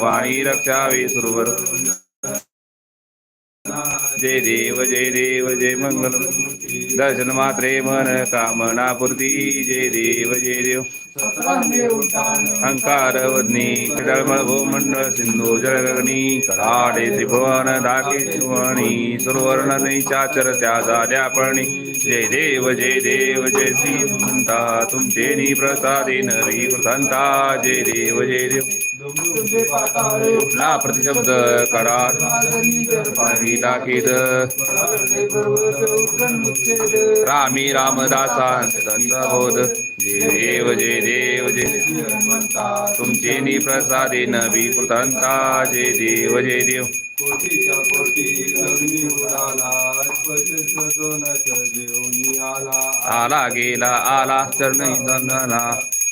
वाणी रक्षावे सुरवर. जय देव जय देव जय मंगल. दर्शन मात्रे मन कामना पूर्ती. जय देव जय देव. अंकार वदनी डळमळ भूमंडळ सिंधू जळगणी कडाडे त्रिभुवन धाके सुवणी सुरवर्ण चाचर त्या झाल्या पळणी जय देव जय देव जय श्री तुमचे नि प्रसादे नरी कृतांता. जय देव जय देव. ना प्रतिशब्द करार पाणी टाकीत रामी रामदासा बोध जय देव जय देव जय तुमचे नि प्रसादे नवी कृतांता जय देव जय देव. कोटीच्या कोटी उडाला आला गेला आला चरण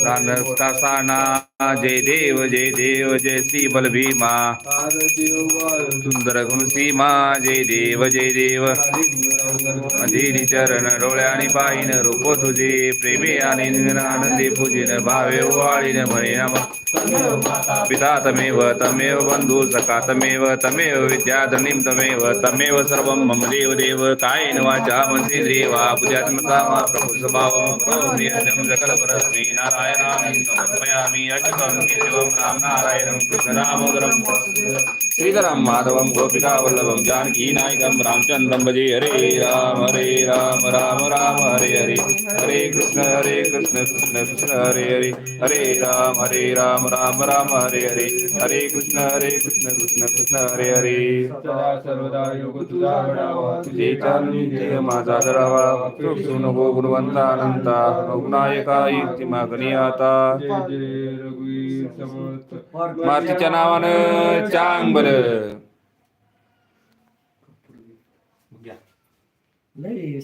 रानकासाना जय देव जय देव, जय श्री ओ वार सुंदर गुणसीमा जय देव जय देव। मधिरी चरण डोळ्याने पाहिन, रूप तुझे प्रेमे आणि आनंदी पूजिन, भावे वाळीन म्हणे पिता तमेव तमेव बंधू, सखा तमेव तमेव विद्याधनीं तमेव तमेव सर्वं, मम देव देव। कायेन वाचा मनसेन्द्रियवा बुद्ध्यात्मता मा, प्रभु स्वभावं, करोमि यज्ञं सकलपरस्मै नारायणानि समर्पयामि अच्युतं केशवं राम नारायणं कृष्णदामोदरं श्रीधरं माधवं गोपिकावल्लभं जानकीनायकं रामचन्द्रं भजे हरे राम हरे राम राम राम हरे हरे हरे कृष्ण हरे कृष्ण कृष्ण कृष्ण हरे हरे हरे राम हरे राम राम राम हरे हरे हरे कृष्ण हरे कृष्ण कृष्ण कृष्ण हरे हरे सर्वदा गुणवंता अनंता रघुनायका युक्ती मागणी आता जय जय रघुवीर समर्थ मातीच्या नावानं चांग बर लय